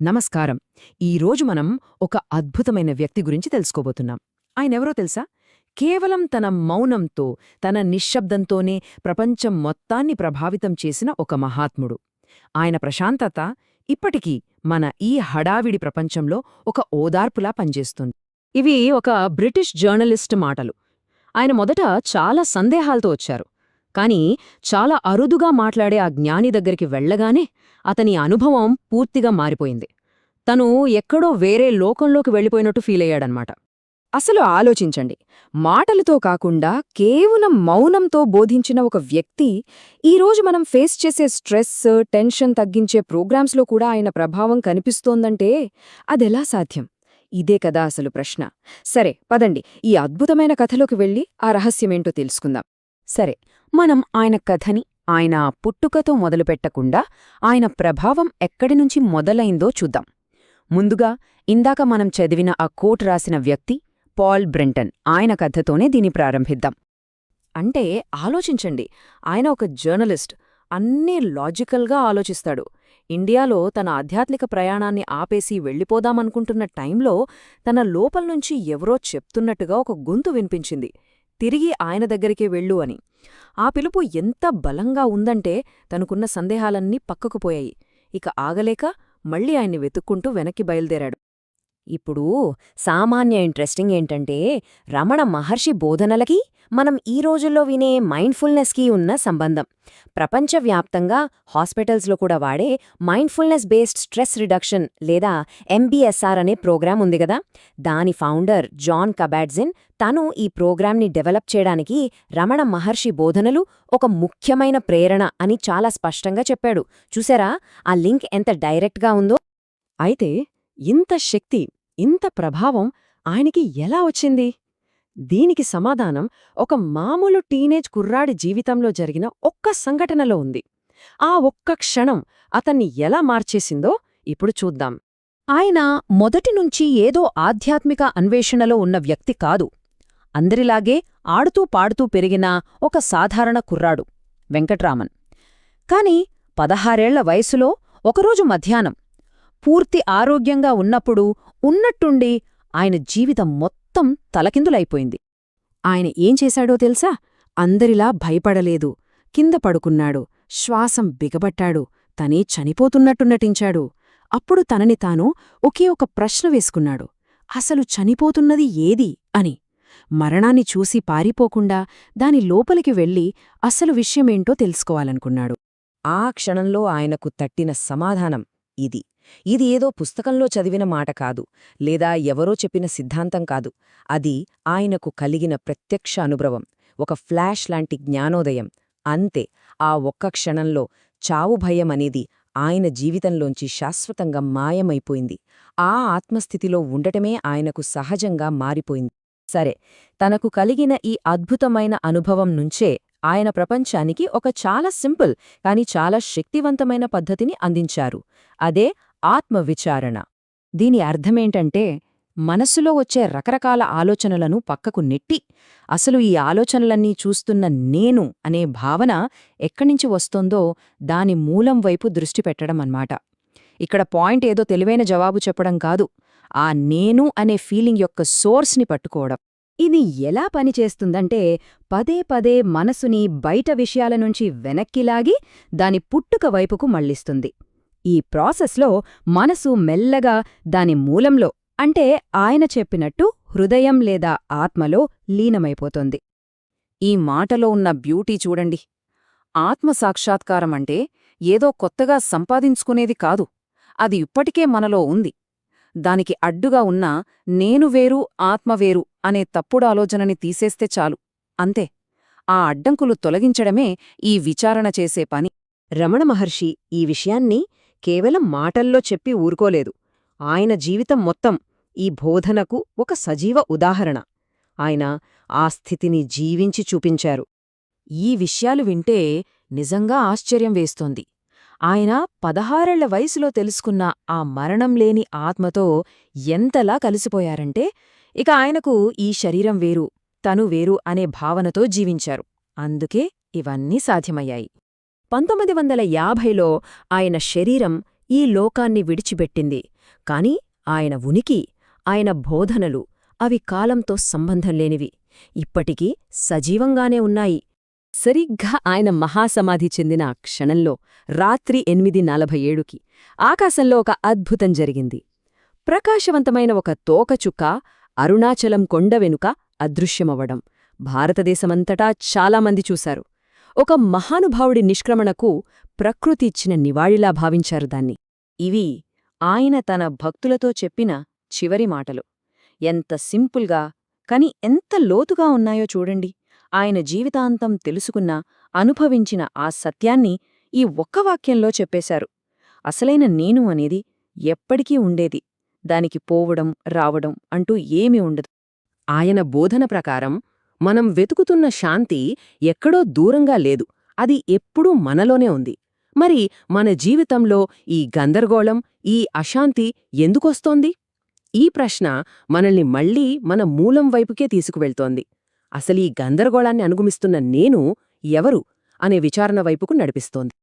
నమస్కారం. ఈరోజు మనం ఒక అద్భుతమైన వ్యక్తి గురించి తెలుసుకోబోతున్నాం. ఆయనెవరో తెలుసా? కేవలం తన మౌనంతో తన నిశ్శబ్దంతోనే ప్రపంచం మొత్తాన్ని ప్రభావితం చేసిన ఒక మహాత్ముడు. ఆయన ప్రశాంతత ఇప్పటికీ మన ఈ హడావిడి ప్రపంచంలో ఒక ఓదార్పులా పనిచేస్తుంది. ఇవి ఒక బ్రిటిష్ జర్నలిస్ట్ మాటలు. ఆయన మొదట చాలా సందేహాలతో వచ్చారు. కాని చాలా అరుదుగా మాట్లాడే ఆ జ్ఞాని దగ్గరికి వెళ్ళగానే అతని అనుభవం పూర్తిగా మారిపోయింది. తను ఎక్కడో వేరే లోకంలోకి వెళ్ళిపోయినట్టు ఫీలయ్యాడనమాట అసలు ఆలోచించండి మాటలతో కాకుండా కేవలం మౌనంతో బోధించిన ఒక వ్యక్తి ఈరోజు మనం ఫేస్ చేసే స్ట్రెస్ టెన్షన్ తగ్గించే ప్రోగ్రామ్స్లో కూడా ఆయన ప్రభావం కనిపిస్తోందంటే అదెలా సాధ్యం? ఇదే కదా అసలు ప్రశ్న. సరే పదండి ఈ అద్భుతమైన కథలోకి వెళ్ళి ఆ రహస్యమేంటో తెలుసుకుందాం. సరే మనం ఆయన కథని ఆయన పుట్టుకతో మొదలుపెట్టకుండా ఆయన ప్రభావం ఎక్కడినుంచి మొదలైందో చూద్దాం. ముందుగా ఇందాక మనం చదివిన ఆ కోట్ రాసిన వ్యక్తి పాల్ బ్రెంటన్ ఆయన కథతోనే దీన్ని ప్రారంభిద్దాం. అంటే ఆలోచించండి ఆయన ఒక జర్నలిస్ట్ అన్నీ లాజికల్గా ఆలోచిస్తాడు. ఇండియాలో తన ఆధ్యాత్మిక ప్రయాణాన్ని ఆపేసి వెళ్ళిపోదామనుకుంటున్న టైంలో తన లోపల నుంచి ఎవరో చెప్తున్నట్టుగా ఒక గొంతు వినిపించింది. తిరిగి ఆయన దగ్గరికే వెళ్ళు అని. ఆ పిలుపు ఎంత బలంగా ఉందంటే తనకున్న సందేహాలన్నీ పక్కకుపోయాయి ఇక ఆగలేక మళ్ళీ ఆయన్ని వెతుక్కుంటూ వెనక్కి బయలుదేరాడు. ఇప్పుడు సామాన్య ఇంట్రెస్టింగ్ ఏంటంటే రమణ మహర్షి బోధనలకి మనం ఈ రోజుల్లో వినే మైండ్ఫుల్నెస్కి ఉన్న సంబంధం. ప్రపంచవ్యాప్తంగా హాస్పిటల్స్లో కూడా వాడే మైండ్ఫుల్నెస్ బేస్డ్ స్ట్రెస్ రిడక్షన్ లేదా ఎంబీఎస్ఆర్ అనే ప్రోగ్రాం ఉంది కదా. దాని ఫౌండర్ జాన్ కబాడ్జిన్ తను ఈ ప్రోగ్రాంని డెవలప్ చేయడానికి రమణ మహర్షి బోధనలు ఒక ముఖ్యమైన ప్రేరణ అని చాలా స్పష్టంగా చెప్పాడు. చూసారా? ఆ లింక్ ఎంత డైరెక్ట్గా ఉందో? అయితే ఇంత శక్తి ఇంత ప్రభావం ఆయనకి ఎలా వచ్చింది? దీనికి సమాధానం ఒక మామూలు టీనేజ్ కుర్రాడి జీవితంలో జరిగిన ఒక్క సంఘటనలో ఉంది. ఆ ఒక్క క్షణం అతన్ని ఎలా మార్చేసిందో ఇప్పుడు చూద్దాం. ఆయన మొదటినుంచి ఏదో ఆధ్యాత్మిక అన్వేషణలో ఉన్న వ్యక్తి కాదు. అందరిలాగే ఆడుతూ పాడుతూ పెరిగిన ఒక సాధారణ కుర్రాడు వెంకట్రామన్. కాని పదహారేళ్ళ వయసులో ఒకరోజు మధ్యాహ్నం పూర్తి ఆరోగ్యంగా ఉన్నప్పుడు ఉన్నట్టుండి ఆయన జీవితం మొత్తం తలకిందులైపోయింది. ఆయన ఏం చేశాడో తెలుసా? అందరిలా భయపడలేదు. కింద పడుకున్నాడు. శ్వాసం బిగబట్టాడు. తనే చనిపోతున్నట్టు నటించాడు. అప్పుడు తనని తాను ఒకే ఒక ప్రశ్న వేసుకున్నాడు. అసలు చనిపోతున్నది ఏది? అని. మరణాన్ని చూసి పారిపోకుండా దాని లోపలికి వెళ్ళి అసలు విషయమేంటో తెలుసుకోవాలనుకున్నాడు. ఆ క్షణంలో ఆయనకు తట్టిన సమాధానం ఇది. ఇది ఏదో పుస్తకంలో చదివిన మాట కాదు లేదా ఎవరో చెప్పిన సిద్ధాంతం కాదు. అది ఆయనకు కలిగిన ప్రత్యక్ష అనుభవం ఒక ఫ్లాష్ లాంటి జ్ఞానోదయం. అంతే ఆ ఒక్క క్షణంలో చావు భయం అనేది ఆయన జీవితంలోంచి శాశ్వతంగా మాయమైపోయింది. ఆ ఆత్మస్థితిలో ఉండటమే ఆయనకు సహజంగా మారిపోయింది. సరే తనకు కలిగిన ఈ అద్భుతమైన అనుభవం నుంచే ఆయన ప్రపంచానికి ఒక చాలా సింపుల్ కాని చాలా శక్తివంతమైన పద్ధతిని అందించారు. అదే ఆత్మవిచారణ. దీని అర్థమేంటంటే మనస్సులో వచ్చే రకరకాల ఆలోచనలను పక్కకు నెట్టి అసలు ఈ ఆలోచనలన్నీ చూస్తున్న నేను అనే భావన ఎక్కడ్నించి వస్తోందో దాని మూలం వైపు దృష్టి పెట్టడం అన్నమాట. ఇక్కడ పాయింట్ ఏదో తెలివైన జవాబు చెప్పడం కాదు ఆ నేను అనే ఫీలింగ్ యొక్క సోర్స్ని పట్టుకోవడం. ఇది ఎలా పనిచేస్తుందంటే పదే పదే మనసుని బయట విషయాల నుంచి వెనక్కిలాగి దాని పుట్టుక వైపుకు మళ్ళిస్తుంది ఈ ప్రాసెస్లో మనసు మెల్లగా దాని మూలంలో అంటే ఆయన చెప్పినట్టు హృదయం లేదా ఆత్మలో లీనమైపోతుంది. ఈ మాటలో ఉన్న బ్యూటీ చూడండి. ఆత్మసాక్షాత్కారమంటే ఏదో కొత్తగా సంపాదించుకునేది కాదు. అది ఇప్పటికే మనలో ఉంది. దానికి అడ్డుగా ఉన్న నేను వేరు ఆత్మ వేరు అనే తప్పుడు ఆలోచనని తీసేస్తే చాలు. అంతే. ఆ అడ్డంకులు తొలగించడమే ఈ విచారణ చేసే పని. రమణ మహర్షి ఈ విషయాన్ని కేవలం మాటల్లో చెప్పి ఊరుకోలేదు. ఆయన జీవితం మొత్తం ఈ బోధనకు ఒక సజీవ ఉదాహరణ. ఆయన ఆ స్థితిని జీవించి చూపించారు. ఈ విషయాలు వింటే నిజంగా ఆశ్చర్యం వేస్తోంది. ఆయన పదహారేళ్ళ వయసులో తెలుసుకున్న ఆ మరణం లేని ఆత్మతో ఎంతలా కలిసిపోయారంటే ఇక ఆయనకు ఈ శరీరం వేరు తను వేరు అనే భావనతో జీవించారు. అందుకే ఇవన్నీ సాధ్యమయ్యాయి. పంతొమ్మిది వందల యాభైలో ఆయన శరీరం ఈ లోకాన్ని విడిచిపెట్టింది. కాని ఆయన ఉనికి ఆయన బోధనలు అవి కాలంతో సంబంధం లేనివి. ఇప్పటికీ సజీవంగానే ఉన్నాయి. సరిగ్గా ఆయన మహాసమాధి చెందిన ఆ క్షణంలో రాత్రి ఎనిమిది నలభై ఏడుకి ఆకాశంలో ఒక అద్భుతం జరిగింది. ప్రకాశవంతమైన ఒక తోకచుక్క అరుణాచలం కొండ వెనుక అదృశ్యమవ్వడం. భారతదేశమంతటా చాలామంది చూశారు. ఒక మహానుభావుడి నిష్క్రమణకు ప్రకృతి ఇచ్చిన నివాళిలా భావించారు దాన్ని. ఇవి ఆయన తన భక్తులతో చెప్పిన చివరి మాటలు. ఎంత సింపుల్గా కాని ఎంత లోతుగా ఉన్నాయో చూడండి. ఆయన జీవితాంతం తెలుసుకున్న అనుభవించిన ఆ సత్యాన్ని ఈ ఒక్క వాక్యంలో చెప్పేశారు. అసలైన నేను అనేది ఎప్పటికీ ఉండేది. దానికి పోవడం రావడం అంటూ ఏమీ ఉండదు. ఆయన బోధన ప్రకారం మనం వెతుకుతున్న శాంతి ఎక్కడో దూరంగా లేదు. అది ఎప్పుడూ మనలోనే ఉంది. మరి మన జీవితంలో ఈ గందరగోళం ఈ అశాంతి ఎందుకొస్తోంది? ఈ ప్రశ్న మనల్ని మళ్ళీ మన మూలం వైపుకే తీసుకువెళ్తోంది. అసలీ గందరగోళాన్ని అనుగుమిస్తున్న నేను ఎవరు? అనే విచారణ వైపుకు నడిపిస్తోంది.